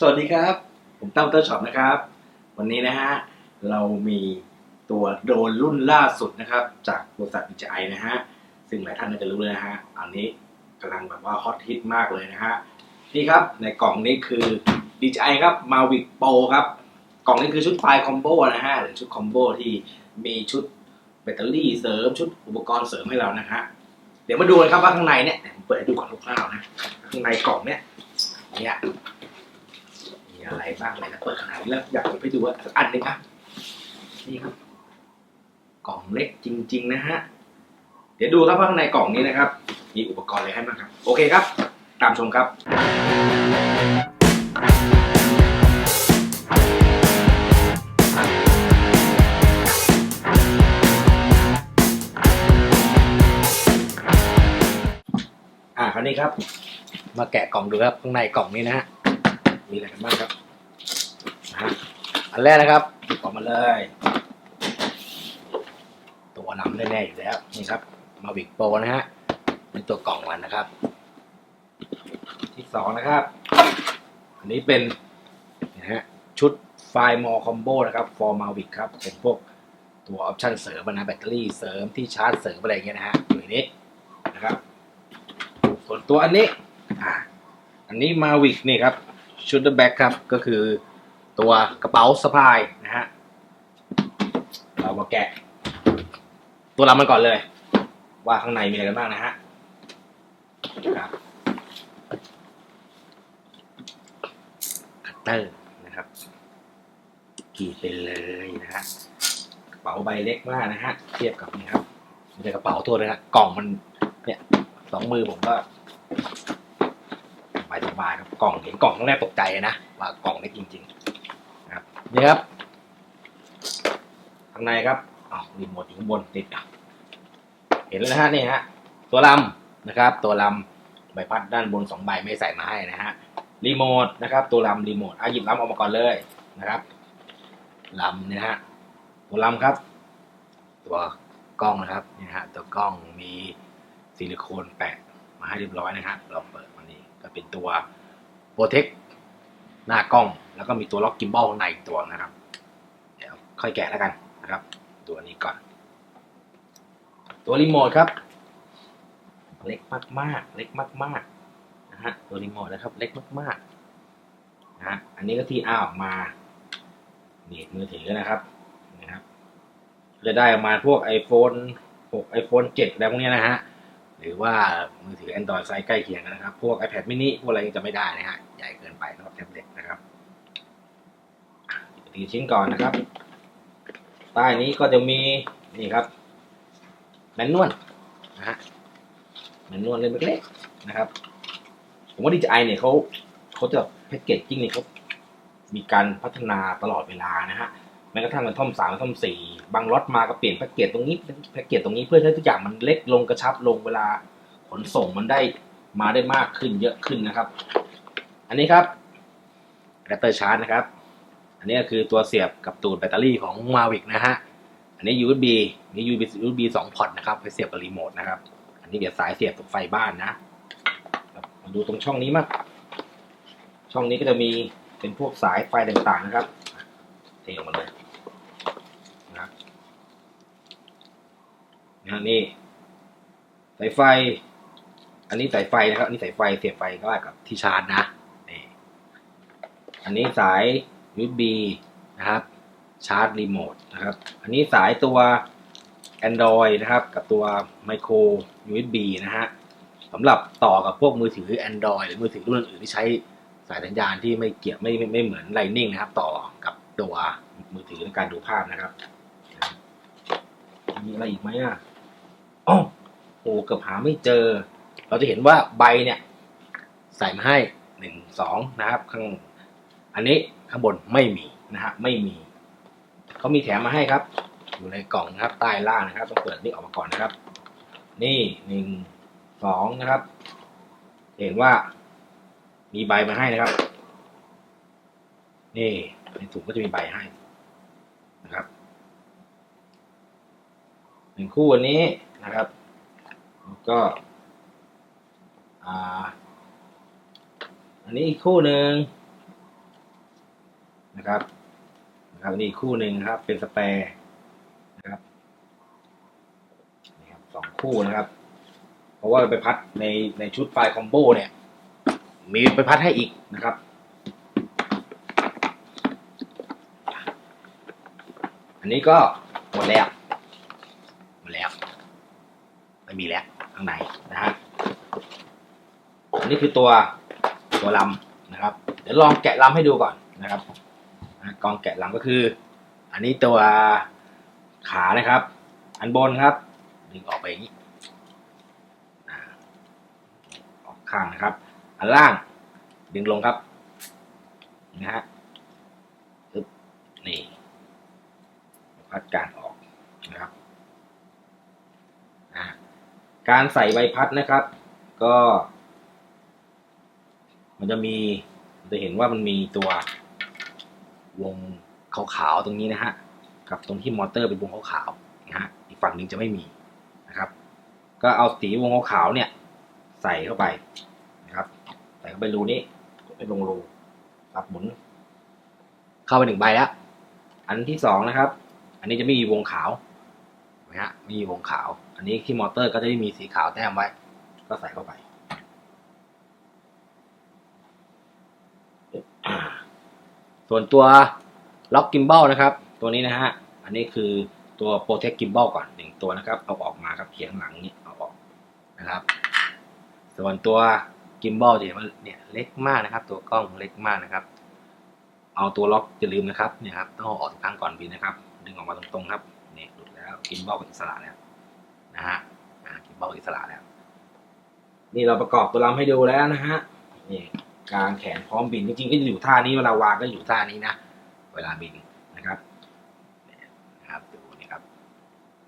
สวัสดีครับ ผมตั้มเตอร์ช็อปนะครับ วันนี้นะฮะ เรามีตัวโดรนรุ่นล่าสุดนะครับ จากบริษัท DJI นะฮะ ซึ่งหลายท่านน่าจะรู้เลยนะฮะ อันนี้กำลังแบบว่าฮอตฮิตมากเลยนะฮะ นี่ครับ ในกล่องนี้คือ DJI ครับ Mavic Pro ครับ กล่องนี้คือชุดไฟล์คอมโบนะฮะ หรือชุดคอมโบที่มีชุดแบตเตอรี่เสริมชุดอุปกรณ์เสริมให้เรานะฮะ เดี๋ยวมาดูกันครับว่าข้างในเนี่ยผมเปิดให้ดูก่อนคร่าวๆนะ ข้างในกล่องเนี่ยเนี่ย อะไรบ้างเลยนะเปิดขนาดนี้แล้วอยากไปดูว่าอันหนึงครับนี่ครับ กล่องเล็กจริง ๆ นะฮะเดี๋ยวดูครับว่าข้างในกล่องนี้นะครับ มีอุปกรณ์อะไรให้บ้างครับ โอเคครับ ตามชมครับอ่าคราวนี้ครับ มาแกะกล่องดูครับข้างในกล่องนี้นะฮะ มีอะไรกันบ้างครับนะฮะอันแรกนะครับหยิบออกมาเลย ตัวนำแน่ๆอยู่แล้วนี่ครับ มาวิกโปนะฮะเป็นตัวกล่องมันนะครับ ที่สองนะครับ อันนี้เป็นนะฮะชุดไฟมอคอมโบนะครับ for Mavic ครับเป็นพวกตัวออปชันเสริมนะแบตเตอรี่เสริมที่ชาร์จเสริมอะไรเงี้ยนะฮะอยู่ในนี้นะครับ ส่วนตัวอันนี้อ่าอันนี้มาวิกนี่ครับ ชุดเดอร์แบ็กครับ ก็คือตัวกระเป๋าสะพายนะฮะ เรามาแกะ ตัวลำมันก่อนเลย ว่าข้างในมีอะไรกันบ้างนะฮะครับคัตเตอร์นะครับกีดไปเลยนะฮะกระเป๋าใบเล็กมากนะฮะ เทียบกับนี่ครับม่ใช่กระเป๋าตัวเลยนะกล่องมันเนี่ยสองมือผมก็ บายสบายๆครับกล่องเห็นกล่องครั้งแรกตกใจเลยนะว่ากล่องเล็กจริงๆนะครับนี่ครับข้างในครับอ๋อรีโมทอยู่ข้างบนติดอะเห็นแล้วนะฮะนี่ฮะตัวลำนะครับ ตัวลำใบพัดด้านบนสองใบไม่ใส่มาให้นะฮะรีโมทนะครับ ตัวลำรีโมทอาหยิบลำออกมาก่อนเลยนะครับลำเนี่ยนะฮะตัวลำครับ ตัวกล้องนะครับนี่นะฮะตัวกล้องมีซิลิโคนแปะมาให้เรียบร้อยนะฮะเราเปิด เป็นตัวโปรเทคหน้ากล้อง แล้วก็มีตัวล็อกกิมบอลข้างในอีกตัวนะครับ เดี๋ยวค่อยแกะแล้วกันนะครับ ตัวนี้ก่อน ตัวรีโมทครับ เล็กมากๆ เล็กมากๆนะฮะตัวรีโมทนะครับ เล็กมากๆนะฮะอันนี้ก็ที่อ้าออกมาหนีบมือถือนะครับนะครับจะได้ออกมาพวก iPhone 6 iPhone 7อะไรพวกนี้นะฮะ หรือว่ามือถือ Android ไซส์ใกล้เคียงกันนะครับ พวก iPad mini พวกอะไรจะไม่ได้นะฮะ ใหญ่เกินไปสำหรับแท็บเล็ตนะครับตีชิ้นก่อนนะครับ ใต้นี้ก็จะมี นี่ครับแมนนวลนะฮะแมนนวลเล่มเล็กๆนะครับ ผมว่า DJI เนี่ยเขาเขาจะแพ็กเกจจิ้งเนี่ยเขามีการพัฒนาตลอดเวลานะฮะ ม้กระทั่งเป็นท่อมสามท่อมสี่บางล็อตมาก็เปลี่ยนแพ็กเกจตรงนี้แพ็กเกจตรงนี้เพื่อให้ทุกอย่างมันเล็กลงกระชับลงเวลาขนส่งมันได้มาได้มากขึ้นเยอะขึ้นนะครับ อันนี้ครับแบตเตอร์ชาร์จนะครับ อันนี้ก็คือตัวเสียบกับตูดแบตเตอรี่ของ Mavic นะฮะอันนี้ USB นี่ USB USB สองพอร์ตนะครับไปเสียบกับรีโมทนะครับ อันนี้เดี๋ยวสายเสียบกับไฟบ้านนะมาดูตรงช่องนี้มั้งช่องนี้ก็จะมีเป็นพวกสายไฟต่างๆนะครับเทออกมาเลย นะครับ นะฮะนี่สายไฟ อันนี้สายไฟนะครับอันนี้สายไฟเสียบไฟก็ได้กับที่ชาร์จนะนี่อันนี้สาย USB นะครับ ชาร์จรีโมทนะครับ อันนี้สายตัว Android นะครับ กับตัว Micro USB นะฮะสำหรับต่อกับพวกมือถือ Android หรือมือถือรุ่นอื่นที่ใช้สายสัญญาณที่ไม่เกี่ยวไม่ไม่ไม่เหมือน Lightning นะครับ ต่อกับตัวมือถือในการดูภาพนะครับ มีอะไรอีกไหมอะ อ๋อโอ้เกือบหาไม่เจอ เราจะเห็นว่าใบเนี่ย ใส่มาให้หนึ่งสองนะครับ ข้าง อันนี้ข้างบนไม่มีนะฮะไม่มีเขามีแถมมาให้ครับ อยู่ในกล่องนะครับใต้ล่างนะครับต้องเปิดนี่ออกมาก่อนนะครับ นี่หนึ่งสองนะครับ เห็นว่า มีใบมาให้นะครับ นี่ในถุงก็จะมีใบให้นะครับหนึ่งคู่อันนี้ นะครับก็อันนี้อีกคู่หนึ่งนะครับนะครับนี่อีกคู่หนึ่งครับ เป็นสเปร์นะครับนี่ครับสองคู่นะครับ เพราะว่าไปพัดในในชุดไฟคอมโบเนี่ย มีไปพัดให้อีกนะครับอันนี้ก็หมดแล้ว ไม่มีแล้วข้างในนะฮะอันนี้คือตัวตัวลำนะครับ เดี๋ยวลองแกะลำให้ดูก่อนนะครับกองแกะลำก็คือ อันนี้ตัวขานะครับ อันบนครับดึงออกไปอย่างนี้อออกข้างนะครับ อันล่างดึงลงครับนะฮะนี่พัดการออกนะครับอ่า การใส่ใบพัดนะครับ ก็ มันจะมีจะเห็นว่ามันมีตัววงขาวๆตรงนี้นะฮะกับตรงที่มอเตอร์เป็นวงขาวๆนะฮะอีกฝั่งหนึ่งจะไม่มีนะครับ ก็เอาสีวงขาวๆเนี่ย ใส่เข้าไปนะครับใส่เข้าไปรูนี้ไปลงรูครับหมุน เข้าไปหนึ่งใบแล้ว อันที่สองนะครับ อันนี้จะไม่มีวงขาวนไหมฮะไม่มีวงขาว อันนี้ที่มอเตอร์ก็จะไม่มีสีขาวแต้มไว้ ก็ใส่เข้าไป ส่วนตัวล็อกกิมบ a ลนะครับ ตัวนี้นะฮะ อันนี้คือตัว Protect Gimbal ก่อนหนึ่งตัวนะครับ เอาออกมาครับเขียงหลังนี้เอาออกนะครับ ส่วนตัวกิมบ a ลจะเห็นว่าเนี่ยเล็กมากนะครับ ตัวกล้องเล็กมากนะครับ เอาตัวล็อกอย่าลืมนะครับเนี่ยครับต้องเอาออกทุกครั้งก่อนบินนะครับ ดึงออกมาตรงๆครับนี่หลุดแล้วกิมบ a ลอิสระแล้ว นะฮะกิมบ a ลอิสระแล้ว นี่เราประกอบตัวลำให้ดูแล้วนะฮะนี่กลางแขนพร้อมบินจริงๆก็จะอยู่ท่านี้เวลาวางก็อยู่ท่านี้นะเวลาบินนะครับนะครับดูนี่ครับ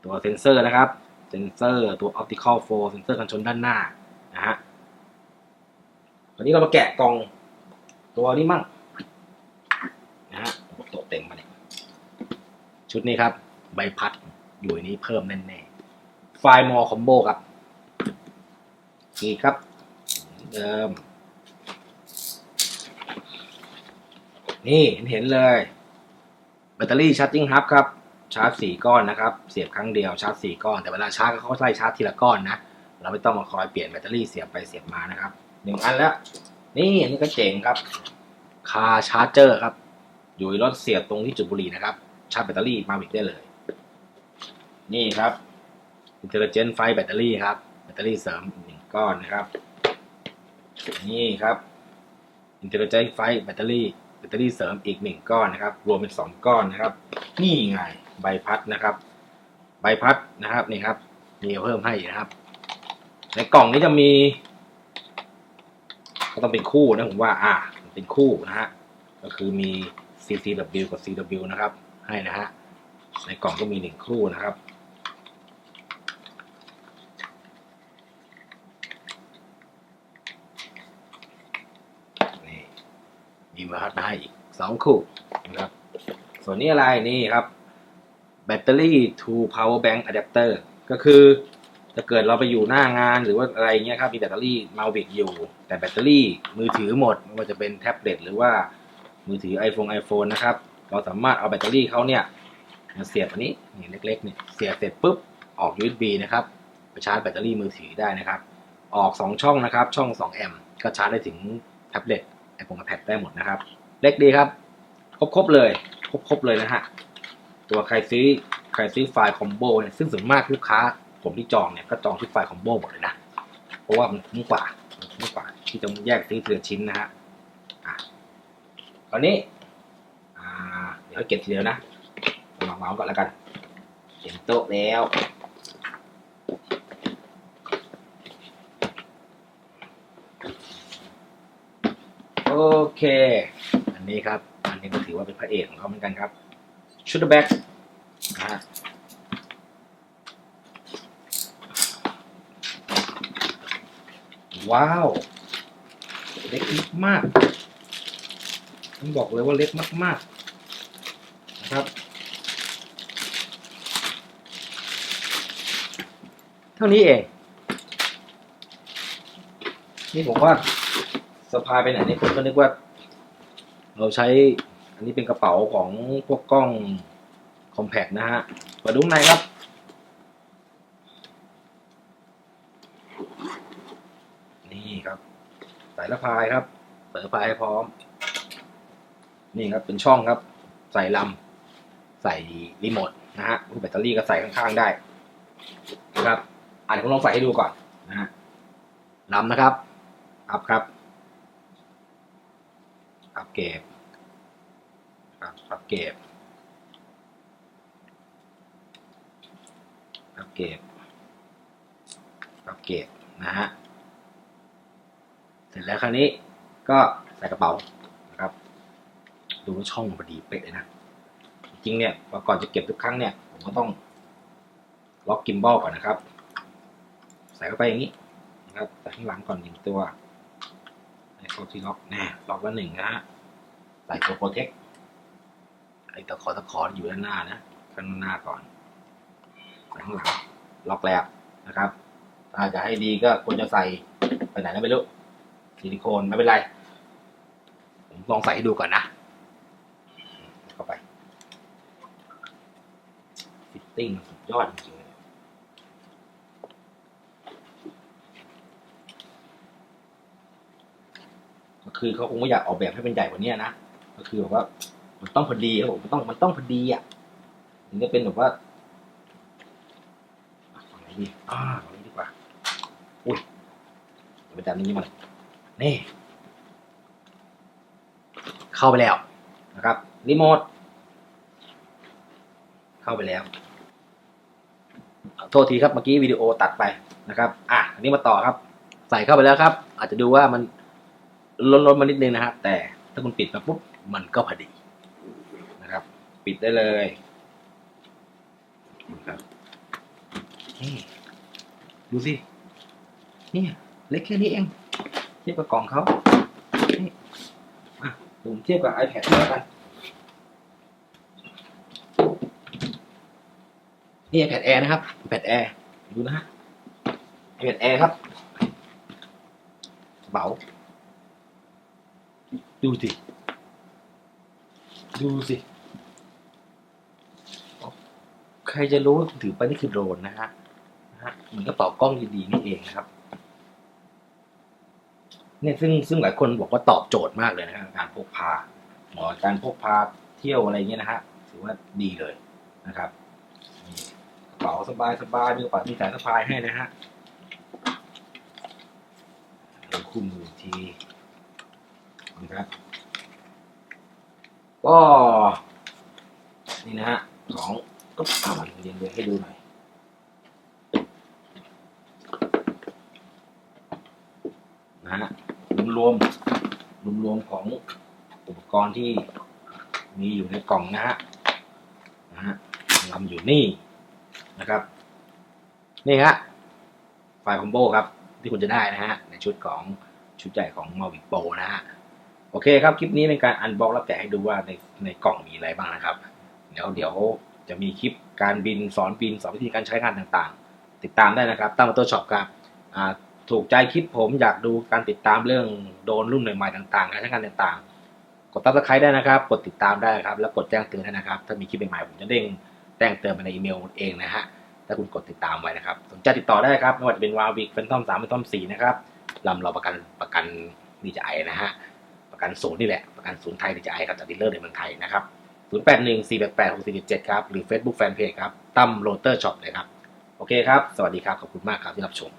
ตัวเซนเซอร์นะครับเซนเซอร์ตัว optical flow เซนเซอร์กันชนด้านหน้านะฮะวันนี้เรามาแกะกล่องตัวนี้มั่งนะฮะโตเต็มมาเนี่ยชุดนี้ครับ ใบพัดอยู่ในนี้เพิ่มแน่ๆ ไฟล์มอคอมโบครับ นี่ครับ เดิม นี่เห็นเลย แบตเตอรี่ชาร์จิ่งฮับครับ ชาร์จสี่ก้อนนะครับ เสียบครั้งเดียวชาร์จสี่ก้อน แต่เวลาชาร์จก็เขาไล่ชาร์จทีละก้อนนะ เราไม่ต้องมาคอยเปลี่ยนแบตเตอรี่เสียบไปเสียบมานะครับหนึ่งอันแล้ว นี่อันนี้ก็เจ๋งครับ คาชาร์จเจอร์ครับ อยู่รถเสียบตรงที่จุดบุหรี่นะครับ ชาร์จแบตเตอรี่มาวิกได้เลย นี่ครับ อินเทลเจนไฟแบตเตอรี่ครับ แบตเตอรี่เสริมหนึ่งก้อนนะครับ นี่ครับอินเทลเจนไฟแบตเตอรี่แบตเตอรี่เสริมอีกหนึ่งก้อนนะครับ รวมเป็นสองก้อนนะครับ นี่ไงใบพัดนะครับ ใบพัดนะครับนี่ครับ มีเพิ่มให้นะครับ ในกล่องนี้จะมี ก็ต้องเป็นคู่นะผมว่า อ่าเป็นคู่นะฮะ ก็คือมี CCW กับ CW นะครับ ให้นะฮะ ในกล่องก็มีหนึ่งคู่นะครับ นี่ มีมาพัดมาให้อีกสองคู่นะครับ ส่วนนี้อะไรนี่ครับแบตเตอรี่ to power bank adapter ก็คือถ้าเกิดเราไปอยู่หน้างานหรือว่าอะไรเงี้ยครับมีแบตเตอรี่มาวิกอยู่ แต่แบตเตอรี่มือถือหมดไม่ว่าจะเป็นแท็บเล็ตหรือว่ามือถือ iPhone iPhone นะครับ เราสามารถเอาแบตเตอรี่เขาเนี่ยมาเสียบอันนี้นี่เล็กๆเนี่ยเสียบเสร็จปุ๊บออก USB นะครับไปชาร์จแบตเตอรี่มือถือได้นะครับ ออก 2 ช่องนะครับ ช่อง 2 แอมป์ก็ชาร์จได้ถึงแท็บเล็ต iPhone iPad ได้หมดนะครับ เล็กดีครับ ครบๆเลย ครบๆเลยนะฮะ ตัวใครซื้อใครซื้อไฟล์คอมโบเนี่ย ซึ่งส่วนมากลูกค้า ผมที่จองเนี่ย ก็จองที่ไฟล์คอมโบหมดเลยนะ เพราะว่ามันคุ้มกว่านคุ้มกว่า ที่จะแยกซื้อทีละชิ้นนะฮะอะตอนนี้อ่าเดี๋ยวเก็บทีเดียวนะวางเมาส์ก่อนแล้วกันเต็มโต๊ะแล้ว เค อันนี้ครับ อันนี้ก็ถือว่าเป็นพระเอกของเขาเหมือนกันครับ ชุดแบ็กนะฮะว้าว เล็กมากต้องบอกเลยว่าเล็กมาก ๆ นะครับ เท่านี้เอง นี่ผมว่า สะพายไปไหนนี่ผมก็นึกว่า เราใช้อันนี้เป็นกระเป๋าของพวกกล้องคอมแพกนะฮะเปิดดูข้างในครับ นี่ครับสายสะพายครับเปิดสะพายพร้อม นี่ครับเป็นช่องครับ ใส่ลำใส่รีโมทนะฮะแบตเตอรี่ก็ใส่ข้างๆได้นะครับอะเดี๋ยวผมลองใส่ให้ดูก่อนนะฮะลำนะครับอัพครับ อัพเก็บครับอัพเก็บอัพเก็บอัพเก็บนะฮะเสร็จแล้วคราวนี้ก็ใส่กระเป๋านะครับ ดูว่าช่องพอดีเป๊ะเลยนะ จริงเนี่ยก่อนจะเก็บทุกครั้งเนี่ย ผมก็ต้องล็อกกิมบอลก่อนนะครับ ใส่เข้าไปอย่างนี้นะครับ ใส่ข้างหลังก่อนหนึ่งตัว ในเข้าที่ล็อกแน่ล็อกแล้วหนึ่งนะฮะใส่ตัวโปรเทคไอ้ตะขอตะขออยู่ด้านหน้านะข้างหน้าก่อนข้างหลังล็อกแล้วนะครับ ถ้าจะให้ดีก็ควรจะใส่ไปไหนก็ไม่รู้ซิลิโคนไม่เป็นไร ผมลองใส่ให้ดูก่อนนะ เข้าไป ฟิตติ้งสุดยอดจริงๆเลยก็ คือเขาคงไม่อยากออกแบบให้เป็นใหญ่กว่านี้นะก็คือแบบว่า มันต้องพอดีครับผมมันต้องมันต้องพอดีอะถึงจะเป็นแบบว่าฝั่งไหนดีอ่าฝั่งนี้ดีกว่าอุ้ยเดี๋ยวไปจับนี้มันนี่ เข้าไปแล้วนะครับรีโมทเข้าไปแล้วโทษทีครับเมื่อกี้วิดีโอตัดไปนะครับ อะอันนี้มาต่อครับ ใส่เข้าไปแล้วครับ อาจจะดูว่ามัน ล้นๆมานิดนึงนะครับ แต่ถ้าคุณปิดมาปุ๊บมันก็พอดีนะครับ ปิดได้เลยนะครับนี่ดูสินี่เล็กแค่นี้เอง เทียบกับกล่องเขานี่อะผมเทียบกับ iPad แล้วกันนี่ iPad Air นะครับ iPad Air ดูนะฮะ iPad Air ครับกระเป๋า ดูสิ ดูสิ ใครจะรู้ว่าถือไปนี่คือโดรนนะฮะนะฮะเหมือนกระเป๋ากล้องดีๆนี่เองนะครับ เนี่ยซึ่งซึ่งหลายคนบอกว่าตอบโจทย์มากเลยนะครับการพกพาหมาะกับการพกพาเที่ยวอะไรเงี้ยนะฮะถือว่าดีเลยนะครับกระเป๋าสบายสบายมีกระเป๋ามีสายสะพายให้นะฮะเราคู่มืออีกที นะครับ ก็ นี่นะฮะของก็เอาเรียงเรียให้ดูหน่อยนะฮะรวมรวมรวมของอุปกรณ์ที่มีอยู่ในกล่องนะฮะนะฮะนำอยู่นี่นะครับ นี่ฮะไฟล์คอมโบครับ ที่คุณจะได้นะฮะ ในชุดของชุดใหญ่ของ Mavic Pro นะฮะ โอเคครับ คลิปนี้เป็นการอันบ็อกแล้วแกะให้ดูว่าในในกล่องมีอะไรบ้างนะครับ เดี๋ยวเดี๋ยวจะมีคลิปการบินสอนบินสอนวิธีการใช้งานต่างๆ ติดตามได้นะครับตั้งมอเตอร์ช็อปครับถูกใจคลิปผมอยากดูการติดตามเรื่องโดนรุ่นใหม่ๆต่างๆ การใช้งานต่างๆ กดติดตามได้นะครับ กดติดตามได้ครับ แล้วกดแจ้งเตือนด้นะครับ ถ้ามีคลิปใหม่ๆผมจะเด้งแจ้งเตือนมาในอีเมลเองนะฮะถ้าคุณกดติดตามไว้นะครับสนใจติดต่อได้ครับไม่ว่าจะเป็นวาวิกเป็นทอมสามเป็นทอมสี่นะครับลำเราประกันประกันดีจไอนะฮะ ประกันศูนย์นี่แหละ ประกันศูนย์ไทยดีจะไอครับจากดีลเลอร์ในเมืองไทยนะครับ0 8 1 4 8 8 6 4 7ครับหรือ Facebook Fanpage ครับตั้มโรเตอร์ช็อปเลยครับ โอเคครับ สวัสดีครับ ขอบคุณมากครับที่รับชม